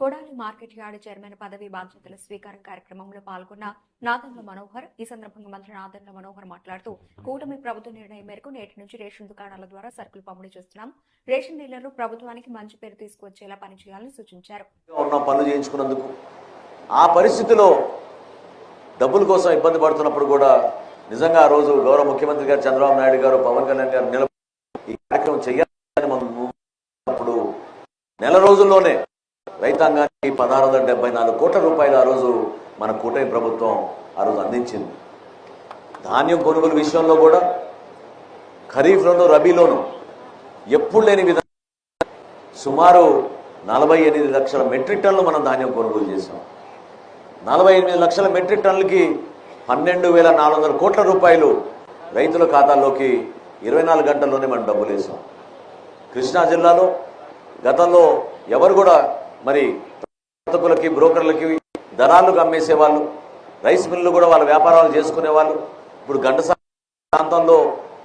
Kodali market yard chairman పదవి బాధ్యతల స్వీకారం కార్యక్రమంలో పాల్గొన్న నాదన్ల మనోహర్ ఈ సందర్భంగా మంత్రి నాదన్ల మనోహర్ మాట్లాడుతూ కూటమి ప్రభుత్వ నిర్ణయం మేరకు నేటి నుంచి రేషన్ దుకాణాల ద్వారా సరుకులు పంపిణీ చేస్తున్నాం. రేషన్ డీలర్లు ప్రభుత్వానికి మంచి పేరు తీసుకొచ్చేలా పనిచేయాలని సూచించారు. పనులు చేయించుకున్నందుకు ఆ పరిస్థితిలో డబ్బుల కోసం ఇబ్బంది పడుతున్నప్పుడు కూడా నిజంగా ఆ రోజు గౌరవ ముఖ్యమంత్రి గారు చంద్రబాబు నాయుడు గారు పవన్ కళ్యాణ్ గారు నిలబడి ఈ కార్యక్రమం చేయాలని మనం నెల రోజుల్లోనే రైతాంగానికి పదహారు వందల డెబ్బై నాలుగు కోట్ల రూపాయలు ఆ రోజు మన కూటమి ప్రభుత్వం ఆ రోజు అందించింది. ధాన్యం కొనుగోలు విషయంలో కూడా ఖరీఫ్లోను రబీలోను ఎప్పుడు లేని విధంగా సుమారు నలభై ఎనిమిది లక్షల మెట్రిక్ టన్నులు మనం ధాన్యం కొనుగోలు చేసాం నలభై ఎనిమిది లక్షల మెట్రిక్ టన్నులకి పన్నెండు వేల నాలుగు వందల కోట్ల రూపాయలు రైతుల ఖాతాల్లోకి ఇరవై నాలుగు గంటల్లోనే మనం డబ్బులు వేసాం కృష్ణా జిల్లాలో గతంలో ఎవరు కూడా మరి వర్తకులకి బ్రోకర్లకి దళాలకు అమ్మేసేవాళ్ళు రైస్ మిల్లు కూడా వాళ్ళ వ్యాపారాలు చేసుకునేవాళ్ళు ఇప్పుడు ఘంటసాల ప్రాంతంలో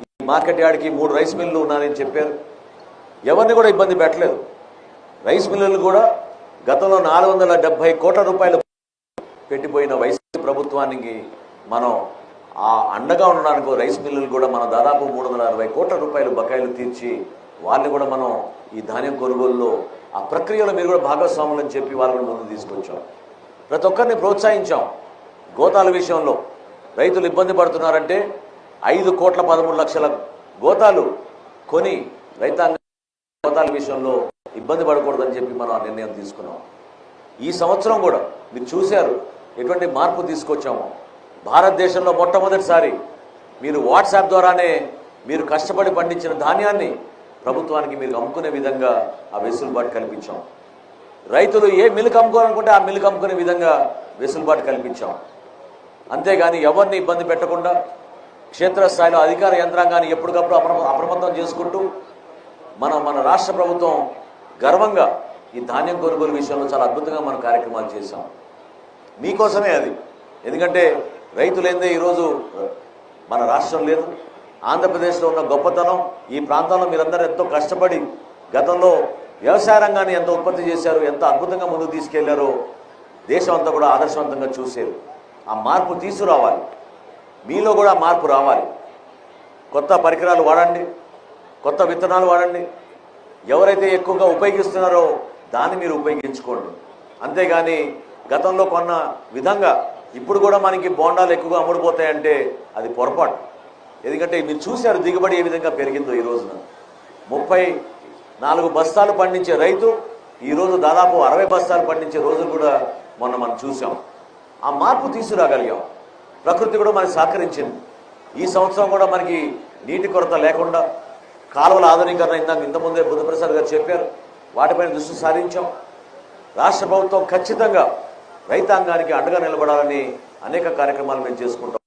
ఈ మార్కెట్ యార్డ్కి మూడు రైస్ మిల్లు ఉన్నారని చెప్పారు. ఎవరిని కూడా ఇబ్బంది పెట్టలేదు. రైస్ మిల్లులు కూడా గతంలో నాలుగు వందల డెబ్బై కోట్ల రూపాయలు పెట్టిపోయిన వైసీపీ ప్రభుత్వానికి మనం ఆ అండగా ఉండడానికి రైస్ మిల్లులు కూడా మనం దాదాపు మూడు వందల అరవై కోట్ల రూపాయలు బకాయిలు తీర్చి వాళ్ళని కూడా మనం ఈ ధాన్యం కొనుగోలులో ఆ ప్రక్రియలో మీరు కూడా భాగస్వాములు అని చెప్పి వాళ్ళని ముందు తీసుకొచ్చాం. ప్రతి ఒక్కరిని ప్రోత్సహించాం. గోతాల విషయంలో రైతులు ఇబ్బంది పడుతున్నారంటే ఐదు కోట్ల పదమూడు లక్షల గోతాలు కొని రైతాంగ గోతాల విషయంలో ఇబ్బంది పడకూడదని చెప్పి మనం ఆ నిర్ణయం తీసుకున్నాం. ఈ సంవత్సరం కూడా మీరు చూశారు ఎటువంటి మార్పు తీసుకొచ్చాము. భారతదేశంలో మొట్టమొదటిసారి మీరు వాట్సాప్ ద్వారానే మీరు కష్టపడి పండించిన ధాన్యాన్ని ప్రభుత్వానికి మీరు అమ్ముకునే విధంగా ఆ వెసులుబాటు కల్పించాం. రైతులు ఏ మిల్క్ అమ్ముకోవాలనుకుంటే ఆ మిల్క్ అమ్ముకునే విధంగా వెసులుబాటు కల్పించాం. అంతేగాని ఎవరిని ఇబ్బంది పెట్టకుండా క్షేత్రస్థాయిలో అధికార యంత్రాంగాన్ని ఎప్పటికప్పుడు అప్రమ అప్రమత్తం చేసుకుంటూ మనం మన రాష్ట్ర ప్రభుత్వం గర్వంగా ఈ ధాన్యం కొనుగోలు విషయంలో చాలా అద్భుతంగా మనం కార్యక్రమాలు చేశాం. మీకోసమే అది. ఎందుకంటే రైతులేందే ఈరోజు మన రాష్ట్రం లేదు. ఆంధ్రప్రదేశ్లో ఉన్న గొప్పతనం ఈ ప్రాంతంలో మీరందరూ ఎంతో కష్టపడి గతంలో వ్యవసాయ రంగాన్ని ఎంత ఉత్పత్తి చేశారు ఎంత అద్భుతంగా ముందుకు తీసుకెళ్ళారో దేశం అంతా కూడా ఆదర్శవంతంగా చూసేది ఆ మార్పు తీసుకురావాలి. మీలో కూడా మార్పు రావాలి. కొత్త పరికరాలు వాడండి కొత్త విత్తనాలు వాడండి. ఎవరైతే ఎక్కువగా ఉపయోగిస్తున్నారో దాన్ని మీరు ఉపయోగించుకోండి. అంతేగాని గతంలో కొన్న విధంగా ఇప్పుడు కూడా మనకి బోండాలు ఎక్కువగా అమ్ముడుపోతాయంటే అది పొరపాటు. ఎందుకంటే మీరు చూశారు దిగుబడి ఏ విధంగా పెరిగిందో ఈ రోజున. ముప్పై నాలుగు బస్తాలు పండించే రైతు ఈరోజు దాదాపు అరవై బస్తాలు పండించే రోజులు కూడా మొన్న మనం చూసాం. ఆ మార్పు తీసుకురాగలిగాం. ప్రకృతి కూడా మనకి సహకరించింది. ఈ సంవత్సరం కూడా మనకి నీటి కొరత లేకుండా కాలువల ఆధునీకరణ ఇందాక ఇంతకుముందే బుద్ధప్రసాద్ గారు చెప్పారు. వాటిపైన దృష్టి సారించాం. రాష్ట్ర ప్రభుత్వం ఖచ్చితంగా రైతాంగానికి అండగా నిలబడాలని అనేక కార్యక్రమాలు మేము చేసుకుంటాం.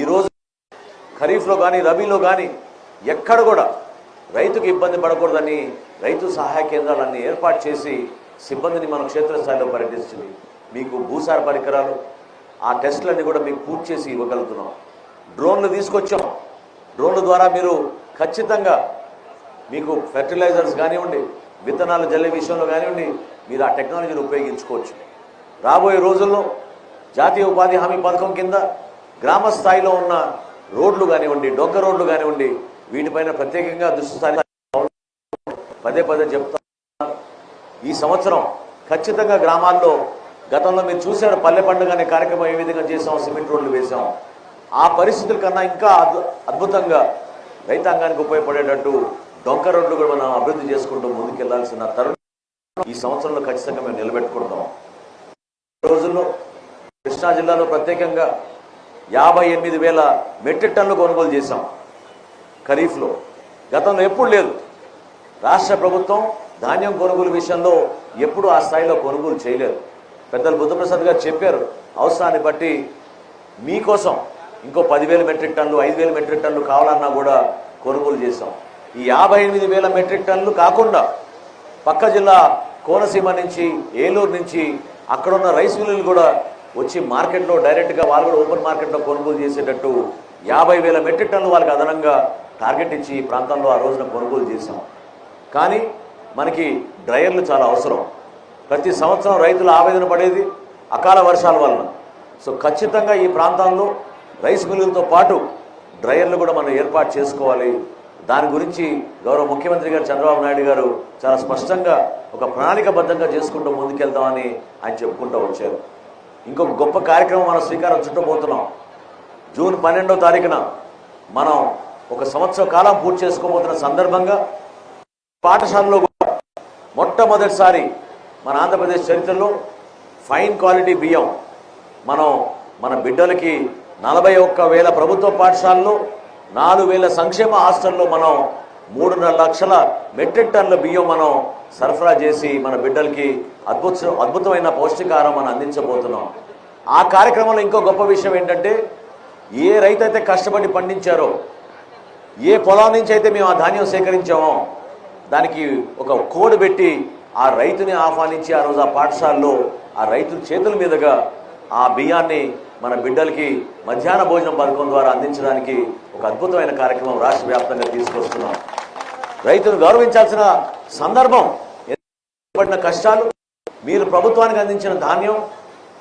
ఈరోజు ఖరీఫ్లో కానీ రబీలో కానీ ఎక్కడ కూడా రైతుకు ఇబ్బంది పడకూడదని రైతు సహాయ కేంద్రాలన్నీ ఏర్పాటు చేసి సిబ్బందిని మనం క్షేత్రస్థాయిలో పర్యటిస్తుంది మీకు భూసార పరికరాలు ఆ టెస్టులన్నీ కూడా మీకు పూర్తి చేసి ఇవ్వగలుగుతున్నాం. డ్రోన్లు తీసుకొచ్చాం. డ్రోన్ల ద్వారా మీరు ఖచ్చితంగా మీకు ఫెర్టిలైజర్స్ కానివ్వండి విత్తనాలు జల్లే విషయంలో కానివ్వండి మీరు ఆ టెక్నాలజీని ఉపయోగించుకోవచ్చు. రాబోయే రోజుల్లో జాతీయ ఉపాధి హామీ పథకం కింద గ్రామ స్థాయిలో ఉన్న రోడ్లు కానివ్వండి డొగ్గ రోడ్లు కానివ్వండి వీటిపైన ప్రత్యేకంగా దృష్టి సారి పదే పదే చెప్తా ఈ సంవత్సరం ఖచ్చితంగా గ్రామాల్లో గతంలో మీరు చూశారు పల్లె పండుగ అనే కార్యక్రమం ఏ విధంగా చేసాం సిమెంట్ రోడ్లు వేసాం ఆ పరిస్థితుల కన్నా ఇంకా అద్భు- అద్భుతంగా రైతాంగానికి ఉపయోగపడేటట్టు డొంక రోడ్లు కూడా మనం అభివృద్ధి చేసుకుంటూ ముందుకెళ్ళాల్సిన తరుణం. ఈ సంవత్సరంలో ఖచ్చితంగా మేము నిలబెట్టుకుంటాం. రోజుల్లో కృష్ణా జిల్లాలో ప్రత్యేకంగా యాభై ఎనిమిది వేల మెట్రిక్ టన్నులు కొనుగోలు చేశాం ఖరీఫ్లో. గతంలో ఎప్పుడు లేదు. రాష్ట్ర ప్రభుత్వం ధాన్యం కొనుగోలు విషయంలో ఎప్పుడు ఆ స్థాయిలో కొనుగోలు చేయలేదు. పెద్దలు బుద్ధప్రసాద్ గారు చెప్పారు అవసరాన్ని బట్టి మీకోసం ఇంకో పదివేల మెట్రిక్ టన్లు ఐదు వేల మెట్రిక్ టన్నులు కావాలన్నా కూడా కొనుగోలు చేశాం. ఈ యాభై ఎనిమిది వేల మెట్రిక్ టన్లు కాకుండా పక్క జిల్లా కోనసీమ నుంచి ఏలూరు నుంచి అక్కడున్న రైస్ మిల్లులు కూడా వచ్చి మార్కెట్లో డైరెక్ట్గా వాళ్ళు కూడా ఓపెన్ మార్కెట్లో కొనుగోలు చేసేటట్టు యాభై వేల మెట్రిక్ టన్నులు వాళ్ళకి అదనంగా టార్గెట్ ఇచ్చి ఈ ప్రాంతంలో ఆ రోజున కొనుగోలు చేసాం కానీ మనకి డ్రయర్లు చాలా అవసరం. ప్రతి సంవత్సరం రైతులు ఆవేదన పడేది అకాల వర్షాల వలన. సో ఖచ్చితంగా ఈ ప్రాంతాల్లో రైస్ మిల్లులతో పాటు డ్రయర్లు కూడా మనం ఏర్పాటు చేసుకోవాలి. దాని గురించి గౌరవ ముఖ్యమంత్రి గారు చంద్రబాబు నాయుడు గారు చాలా స్పష్టంగా ఒక ప్రణాళికబద్ధంగా చేసుకుంటూ ముందుకెళ్తామని ఆయన చెప్పుకుంటూ వచ్చారు. ఇంకొక గొప్ప కార్యక్రమం మనం శ్రీకారం చుట్టబోతున్నాం. జూన్ పన్నెండో తారీఖున మనం ఒక సంవత్సర కాలం పూర్తి చేసుకోబోతున్న సందర్భంగా పాఠశాలలో కూడా మొట్టమొదటిసారి మన ఆంధ్రప్రదేశ్ చరిత్రలో ఫైన్ క్వాలిటీ బియ్యం మనం మన బిడ్డలకి నలభై ఒక్క వేల ప్రభుత్వ పాఠశాలలో నాలుగు వేల సంక్షేమ హాస్టల్లో మనం మూడున్నర లక్షల మెట్రిక్ టన్నుల బియ్యం మనం సరఫరా చేసి మన బిడ్డలకి అద్భుత అద్భుతమైన పౌష్టికాహారం మనం అందించబోతున్నాం. ఆ కార్యక్రమంలో ఇంకో గొప్ప విషయం ఏంటంటే ఏ రైతు అయితే కష్టపడి పండించారో ఏ పొలం నుంచి అయితే మేము ఆ ధాన్యం సేకరించామో దానికి ఒక కోడ్ పెట్టి ఆ రైతుని ఆహ్వానించి ఆ రోజు ఆ పాఠశాలలో ఆ రైతు చేతుల మీదుగా ఆ బియ్యాన్ని మన బిడ్డలకి మధ్యాహ్న భోజనం పథకం ద్వారా అందించడానికి ఒక అద్భుతమైన కార్యక్రమం రాష్ట్ర వ్యాప్తంగా తీసుకొస్తున్నాం. రైతును గౌరవించాల్సిన సందర్భం పడిన కష్టాలు మీరు ప్రభుత్వానికి అందించిన ధాన్యం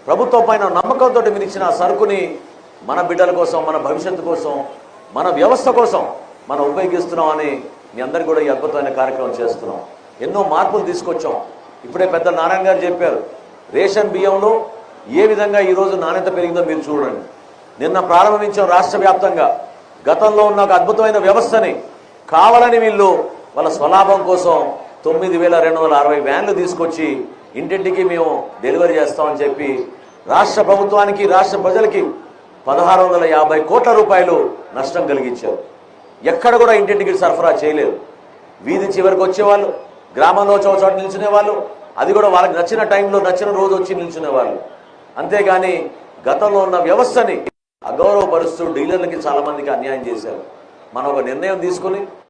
ప్రభుత్వం పైన నమ్మకంతో మీరు ఇచ్చిన సరుకుని మన బిడ్డల కోసం మన భవిష్యత్తు కోసం మన వ్యవస్థ కోసం మనం ఉపయోగిస్తున్నాం అని మీ అందరు కూడా ఈ అద్భుతమైన కార్యక్రమం చేస్తున్నాం. ఎన్నో మార్పులు తీసుకొచ్చాం. ఇప్పుడే పెద్ద నారాయణ గారు చెప్పారు రేషన్ బియ్యంలో ఏ విధంగా ఈరోజు నాణ్యత పెరిగిందో మీరు చూడండి. నిన్న ప్రారంభించాం రాష్ట్ర వ్యాప్తంగా గతంలో ఉన్న ఒక అద్భుతమైన వ్యవస్థని కావాలని వీళ్ళు వాళ్ళ స్వలాభం కోసం తొమ్మిది వేల రెండు వందల అరవై వ్యాన్లు తీసుకొచ్చి ఇంటింటికి మేము డెలివరీ చేస్తామని చెప్పి రాష్ట్ర ప్రభుత్వానికి రాష్ట్ర ప్రజలకి పదహారు వందల యాభై కోట్ల రూపాయలు నష్టం కలిగించారు. ఎక్కడ కూడా ఇంటింటికి సరఫరా చేయలేదు. వీధి చివరికి వచ్చేవాళ్ళు గ్రామంలో చోచోట నిల్చునేవాళ్ళు నిల్చునే వాళ్ళు అది కూడా వాళ్ళకి నచ్చిన టైంలో నచ్చిన రోజు వచ్చి నిల్చునే వాళ్ళు అంతేగాని గతంలో ఉన్న వ్యవస్థని అగౌరవపరుస్తూ డీలర్లకి చాలా మందికి అన్యాయం చేశారు. మనం ఒక నిర్ణయం తీసుకుని